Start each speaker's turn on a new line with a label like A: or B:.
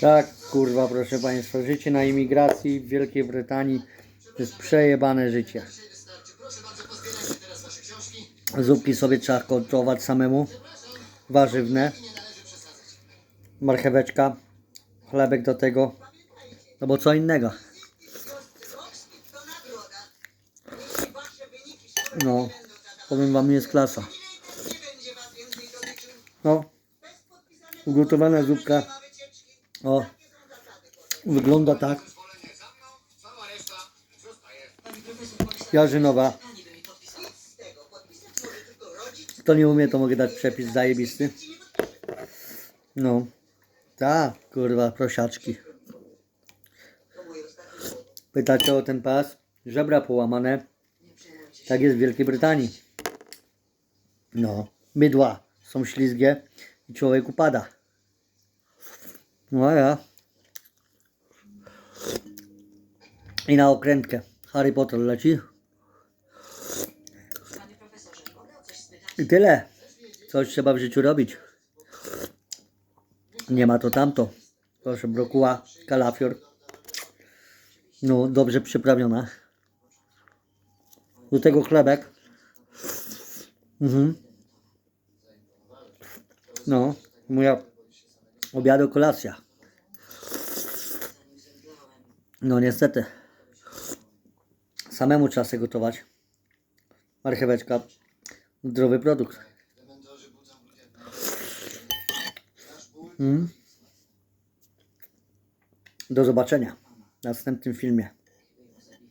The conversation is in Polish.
A: Tak, kurwa, proszę Państwa, życie na imigracji w Wielkiej Brytanii to jest przejebane życie. Zupki sobie trzeba gotować samemu, warzywne, marcheweczka, chlebek do tego, no bo co innego. No, powiem Wam, jest klasa. No, ugotowana zupka, o, wygląda tak. Jarzynowa. Kto nie umie, to mogę dać przepis zajebisty. No. Tak, kurwa, prosiaczki. Pytacie o ten pas? Żebra połamane. Tak jest w Wielkiej Brytanii. No. Mydła są ślizgie i człowiek upada. No. I na okrętkę. Harry Potter leci. I tyle. Coś trzeba w życiu robić. Nie ma to tamto. Proszę, brokuła, kalafior. No, dobrze przyprawiona. Do tego chlebek. Mhm. No, moja obiadu kolacja. No niestety. Samemu trzeba sobie gotować. Marcheweczka. Zdrowy produkt. Mm. Do zobaczenia w następnym filmie.